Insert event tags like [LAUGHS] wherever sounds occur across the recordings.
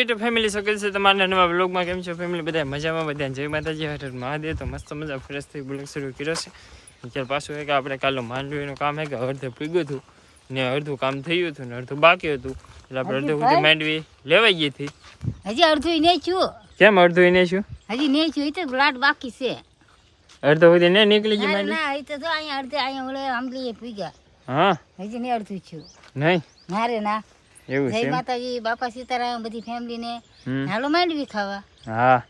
YouTube family સકલ છે. તમારા નવા બ્લોગમાં કેમ છો ફેમિલી બધા મજામાં? બધા જય માતાજી. હર મહાદેવ. તો મસ્ત મજા. ફ્રેશ થઈ બ્લોગ શરૂ કર્યો છે. અત્યારે પાછું એ કે આપણે કાલે માંડવીનું કામ હે કે અડધે પૂગ્યું હતું. ને અડધું કામ થયું હતું ને અડધું બાકી હતું. એટલે આપણે અડધું સુધી માંડવી લેવાઈ ગઈ હતી. હજી અડધું નહીં છું કેમ અડધું નહીં છું હજી નહીં છું એ તો લાટ બાકી છે. અડધો સુધી ને નીકળી ગઈ ના માંડવી? ના એ તો અહીંયા અડધે અહીંયા ઓલે આંબલીએ પી ગયા હા. હજી નહીં અડધું છું નહીં? મારે ના. એવું છે જય માતાજી બાપા સીતારામ બધી ફેમિલી ને હાલો માંડવી ખાવા. હા.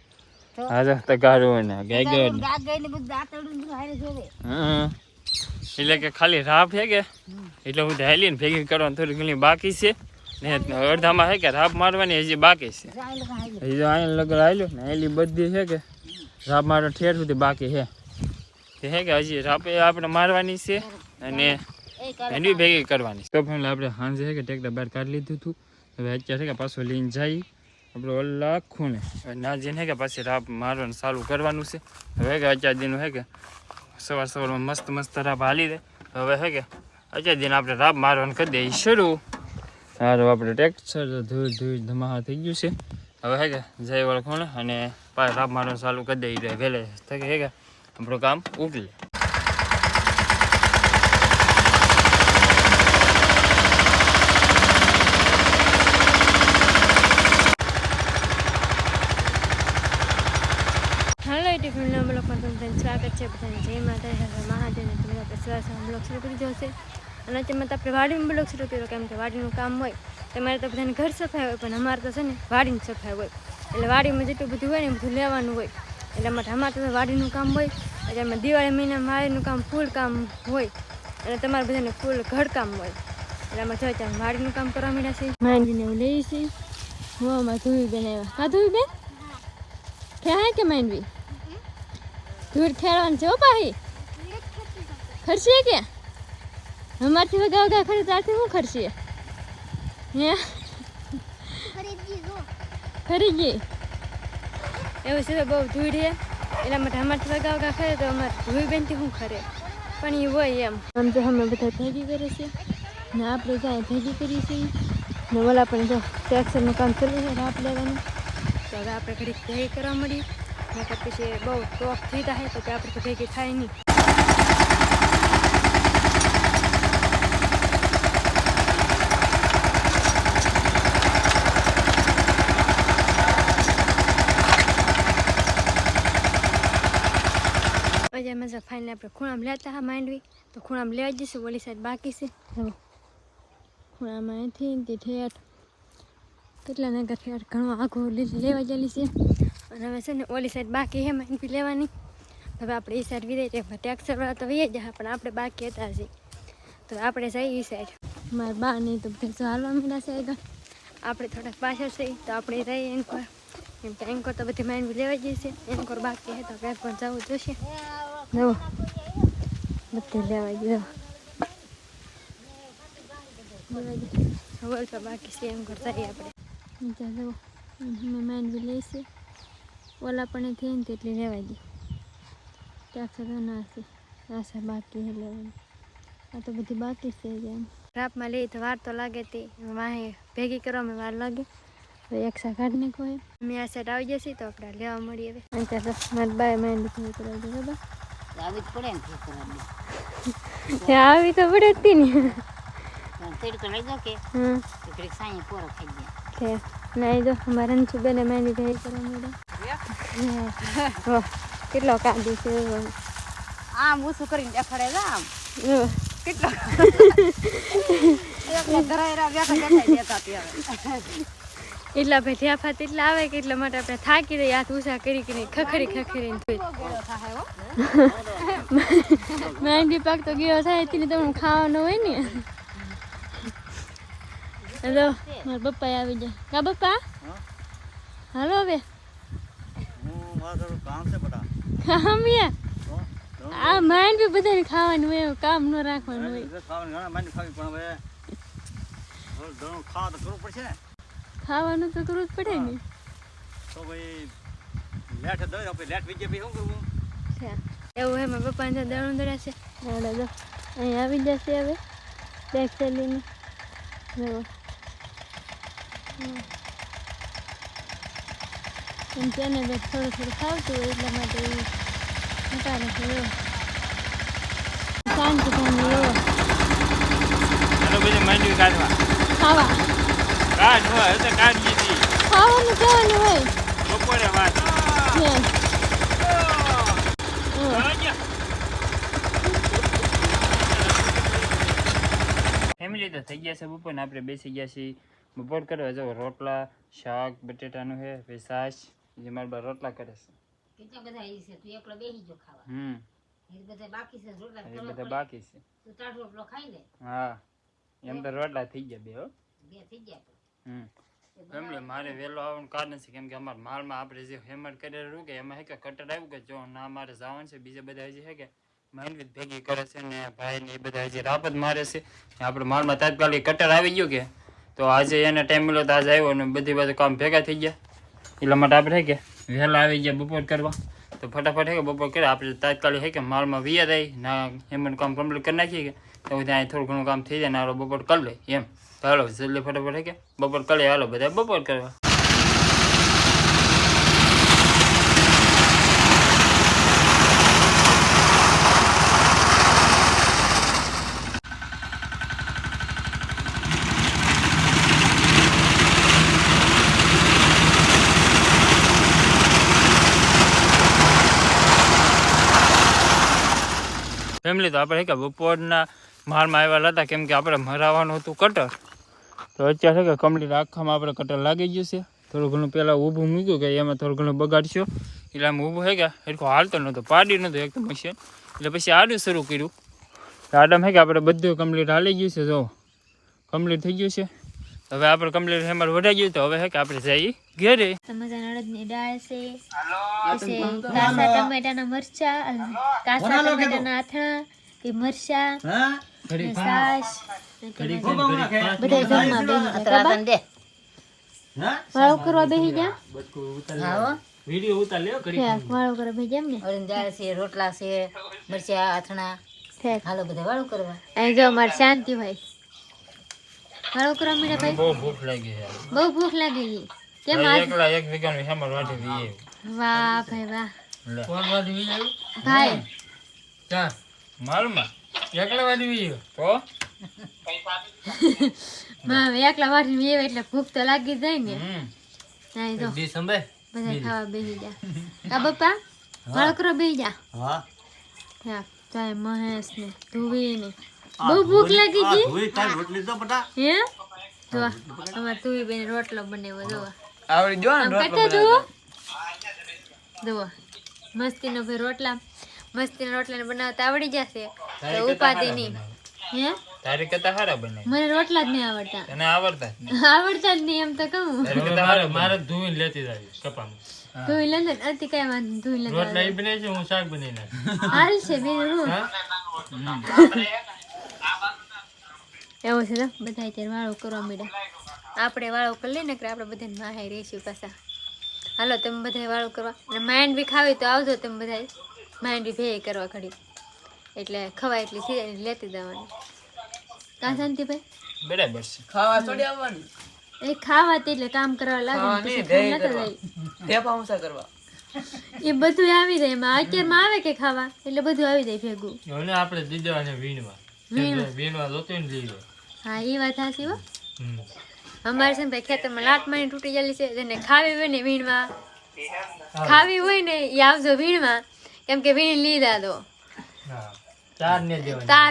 હાલો તો ગાડું ને ગાય બધું ને બધું હારે જોવે. હમ. એટલે કે ખાલી રાપ છે કે એટલે હું હેલી ને ભેગી કરવાની થોડી ઘણી બાકી છે. ને અડધામાં છે કે રાપ મારવાની હજી બાકી છે. હજી અહીં લગર આવેલો ને એલી બધી છે કે રાપ મારવા ઠેર સુધી બાકી છે છે કે હજી રાપે આપણે મારવાની છે. અને ભેંડી ભેગી કરવાની. તો ફેમિલી આપણે સાંજે છે કે ટેક્ટર બહાર કાઢી લીધું હતું હવે અત્યારે છે કે પાછું લઈને જઈ આપણે ઓલા આખું ને ના જઈને કે પાછી રાપ મારવાનું ચાલુ કરવાનું છે. હવે કે અત્યાર દિન હે કે સવાર સવારમાં મસ્ત મસ્ત રાપ હાલી દે. હવે હે કે અત્યાર દિન આપણે રાપ મારવાનું કરી દઈએ. શરૂ. સારું આપણે ટ્રેક્ટર ધૂળ ધૂળ ધમાહા થઈ ગયું છે. હવે હે કે જય વળખોણ અને પાછા રાપ મારવાનું ચાલુ કરી દઈએ. વહેલે થકે હે કે આપણું કામ ઉકલે હાલો ટિફિનના બ્લોગમાં તમને સ્વાગત છે બધાને જય માતા હર મહાદેવને તમને આપણે સવાર સવાર બ્લોગ શરૂ કરી દીધો છે અને અત્યારમાં તો આપણે વાડીનું બ્લોગ શરૂ કર્યો કેમ કે વાડીનું કામ હોય તમારે તો બધાને ઘર સફાઈ હોય પણ અમારે તો છે ને વાડીની સફાઈ હોય. એટલે વાડીમાં જેટલું બધું હોય ને બધું લેવાનું હોય. એટલે માટે અમારે તો વાડીનું કામ હોય એટલે એમાં દિવાળી મહિનામાં વાડીનું કામ ફૂલ કામ હોય અને તમારે બધાને ફૂલ ઘર કામ હોય. એટલે આમાં જોઈએ ત્યાં વાડીનું કામ કરવા માંડ્યા છે માંડીને એવું લઈએ છીએ હું આમાં ધોઈ બેન આવ્યા. હા ધોઈ બેન ખ્યા કે માંડવી? ધૂળ ખેડવાનું છે ઓ પાહી? ખર્ચીએ કે? અમારથી વગા વગા ખરી ત્યારથી હું ખર્ચીએ? હે? ખરી ગઈ એવું છે બહુ ધૂળ છે. એટલા માટે અમારથી વગા વગા ખરે તો અમારે ધૂળ બેનથી શું ખરે? પણ એ હોય એમ. આમ તો અમે બધા ભેગી કરે છે ને આપણે જાય ભેગી કરી છે ને ઓલા પણ જો ટેક્સરનું કામ ચાલુ છે રાપ લેવાનું. તો હવે આપણે ઘડીક ભેગી કરવા મળી નકર પછી બહુ ટોપ થઈ જાય તો આપણે તો ભેગી થાય નહીં આજે મજા આપણે ખૂણામાં લેતા હા માંડવી. તો ખૂણામાં લેવા જઈશું ઓલી સાઈડ બાકી છે. હવે ખૂણામાં અહીંથી તે ઠેઠ કેટલા નગર ઠેઠ ઘણો આઘો લેવા ગયેલી છે. અને હવે છે ને ઓલી સાઈડ બાકી છે માંડવી લેવાની. હવે આપણે એ સાઈડ વિદાય છે ટેક્સરવાળા તો વહી જાય પણ આપણે બાકી હતા છે તો આપણે જઈએ એ સાઈડ મારા બા નહીં તો બધા હાલવા માંડ્યા છે આગળ. આપણે થોડાક પાછળ છે તો આપણે રહીએ એન્કોર એમ કે એન્કોર તો બધી માંડવી લેવા જઈએ છે એન્કોર બાકી છે તો પણ જવું જોશે. જુઓ બધે લેવા ગયો હવે તો બાકી છે એમ કરતા આપણે ત્યાં જુઓ અમે બી લઈશું ઓલા પણ થઈને તેટલી લેવાઈ દઈએ ત્યાં સુધી ના છે આશા બાકી લેવાની આ તો બધી બાકી છે એમ રાપમાં લઈએ તો વાર તો લાગે તે વાહે ભેગી કરવામાં વાર લાગે તો એક સા કાઢી નાખો એમ અમે આ સાઈડ આવી જશે તો આપણે લેવા મળીએ હવે ત્યાં તો મારી બાય માઇન્ડ થઈ કરાવી દે બરાબર આવી જ પડે ને ખેતરમાં ત્યાં આવી તો પડે જ તી ને. તેડકો લઈ જાઓ કે. હમ. તો ઘડીક સાંજે પોરો ખાઈ ગયા છે ના એ જો અમારા રણછુબેને માંડી ભેગી કરવા મળ્યા વાહ કેટલો કાંદી છે. આમ ઓછું કરીને દેખાડે આમ. કેટલો? [LAUGHS] ધરાયેલા બેઠા બેઠા દેતા ત્યારે એટલા ભાઈ ધ્યાફાત એટલા આવે કે એટલા માટે આપણે થાકી રહી હાથ ઊંચા કરી કરી ખખરી ખખરી હો માંડી પાક તો ગયો થાય, તેને તમને ખાવાનું હોય ને. હેલો, મારા પપ્પા આવી જાય. કા પપ્પા? હાલો હવે. કામ આ માંડ બી બધાને ખાવાનું હોય કામ ન રાખવાનું હોય. ખાવાનું તો કરવું જ પડે ને. તો કોઈ એવું હે મારા પપ્પાને તો દળું દળ્યા છે. હાલો જો અહીં આવી જશે હવે બેગ ચાલીને જુઓ. એમ કે ને બે થોડું થોડું ખાવતું હોય એટલા માટે મોટા ઘટાડે છે એવો શાંતિ એવો માંડવી કાઢવા. ખાવા. કાઢવા હોય તો કાઢી હતી ખાવાનું કહેવાનું હોય. બપોરે વાત. ફેમિલી તો થઈ ગયા છે બપોર ને આપણે બેસી ગયા છીએ. બપોર કરવા જો રોટલા શાક બટેટાનું છે પછી છાશ જે મારા બા રોટલા કરે છે. કેટલા બધા ઈ છે? તું એકલો બેસી જો ખાવા. હમ. એ બધા બાકી છે રોટલા એ બધા બાકી છે. તું તાર રોટલો ખાઈ લે. હા. એમ તો રોટલા થઈ ગયા બે હો. બે થઈ ગયા. ફેમિલી મારે વહેલો આવવાનું કારણ છે કેમ કે અમારા માલમાં આપણે જે હેમર કરેલું કે એમાં હે કે કટર આવ્યું કે જો ના મારે જવાનું છે બીજા બધા હજી હે કે માઇન્ડ ભેગી કરે છે ને ભાઈ ને એ બધા હજી રાપત મારે છે. આપણે માલમાં તાત્કાલિક કટર આવી ગયું કે તો આજે એને ટાઈમ મળ્યો તો આજે આવ્યો ને બધી બાજુ કામ ભેગા થઈ ગયા. એટલા માટે આપણે હે કે વહેલા આવી ગયા બપોર કરવા. તો ફટાફટ હે કે બપોર કરે આપણે તાત્કાલિક હે કે માલમાં વિયા જાય ના હેમર કામ કમ્પ્લીટ કરી નાખીએ કે તો ત્યાં થોડું ઘણું કામ થઈ જાય ને હાલો બપોર કરી લે, એમ. હાલો, જલ્દી ફટાફટ કે? બપોર કરી હાલો, બધા બપોર કરવા ફેમિલી, તો આપણે કે બપોરના માલમાં આવ્યા હતા કેમ કે આપણે મરાવાનું હતું કટર. તો અત્યારે કે કમ્પ્લીટ આખામાં આપણે કટર લાગી ગયું છે. થોડું ઘણું પહેલાં ઊભું મૂક્યું કે એમાં થોડું ઘણું બગાડશો. એટલે આમ ઊભું હે કે એટલું હાલતો નહોતો પાડી નહોતો એકદમ મશીન એટલે પછી આડું શરૂ કર્યું. તો આડમ હે કે આપણે બધું કમ્પ્લીટ હાલી ગયું છે જો. કમ્પ્લીટ થઈ ગયું છે. હવે આપણે કમ્પ્લીટ હેમર વઢાઈ ગયું તો હવે હે કે આપણે જઈએ ઘેરે. દાળ છે કાસા ટમેટાના મરચા કાસા ટમેટાના આથણા કે મરચા. બધા જમવા વાળો કરવા બેસી જા વાળો કરવા બેસી જામ ને? અળીની છે રોટલા છે મરચા આથણા હાલો બધા વાળું કરવા. અહીં જો અમારે શાંતિ ભાઈ. વાળો કરવા ભાઈ? બહુ ભૂખ લાગી છે. બહુ ભૂખ લાગી કેમ આજ? એકલા એક વીઘાનું હેમર વાટી દઈએ. વાહ ભાઈ વાહ. લે. ભાઈ. માલમાં. એકલા વાટી તો? માં એકલા વાડી વેવે [LAUGHS] એટલે ભૂખ તો લાગી જાય ને. હમ. અહીં જો. બધા ખાવા બેસી જા કા બાપા વાળો કરવા બેસી જા હા. ચાય મહેશ ને ધુવી ને બહુ ભૂખ લાગી ગઈ? હે? તો અમાર તુવી બેન રોટલો બનાવ્યો જો આવડી જો આમ કટે જુઓ જુઓ મસ્તીનો ભાઈ રોટલા મસ્તીના રોટલાને બનાવતા આવડી જશે. તો ઉપાધિ નહીં. હે? તારી કરતા હારા બને મને રોટલા જ નહીં આવડતા. તને આવડતા જ નહીં. [LAUGHS] આવડતા જ નહીં એમ તો કહું. મારે ધોઈને લેતી જાય કપામાં. ધોઈ લે ને અતિ કઈ વાંધો ધોઈ લે રોટલા ઈ બને છે હું શાક બની નાખ. હાલ છે બીજું શું એવું છે બધા અત્યારે વાળો કરવા માંડ્યા. આપણે વાળો કરી લઈએ ને કે આપણે બધાને માહાઈ રહીશું પાછા. હાલો તમે બધા વાળો કરવા. અને માઇન્ડ બી ખાવી તો આવજો તમે બધા બી ભેગી કરવા ઘડી. એટલે ખવાય એટલી સીધા લેતી દેવાની કા શાંતિભાઈ? બરાબર છે એ ખાવા તે એટલે કામ કરવા લાગે ને કરવા. એ બધું આવી જાય એમાં. અત્યારમાં આવે કે ખાવા? એટલે બધું આવી જાય ભેગું. હવે આપણે દઈ દેવાને વીણવા. વીણવા. વીણવા જોતું ને લઈ લે. હા એ વાત હાસી હો. અમારે છે ભાઈ ખેતરમાં લાટ મારી તૂટી ગયેલી છે. જેને ખાવી હોય ને વીણવા. ખાવી હોય ને એ આવજો વીણવા. કેમ કે વીણી લીધા તો. તાર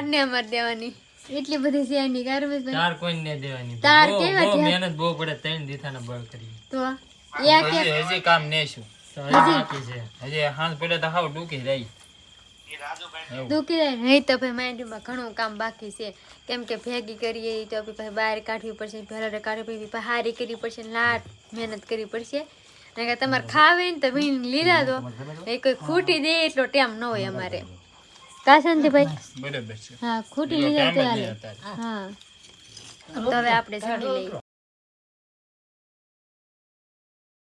ને અમારે દેવાની. એટલી બધી છે એની ચાર કોઈ ને દેવાની. તાર કેવા છે? મહેનત બહુ પડે ત્રણ દીથાના બળ કરી. તો હજી કામ ને શું હજી છે. હજી હાંસ પડે તો હાવ ડૂકી રહી. દુખી જાય નહીં તો ભાઈ માઇન્ડમાં ઘણું કામ બાકી છે. કેમ કે ભેગી કરીએ તો બહાર કાઢવી પડશે કાઢવી પડશે હારી કરવી પડશે લાટ મહેનત કરવી પડશે. કે તમારે ખાવી ને તો વીણ લીધા દો. એ કોઈ ખૂટી દે એટલો ટાઈમ ન હોય અમારે. કા શાંતિભાઈ બરાબર છે. હા ખૂટી લીધા તો. હા. તો હવે આપણે ચડી લઈએ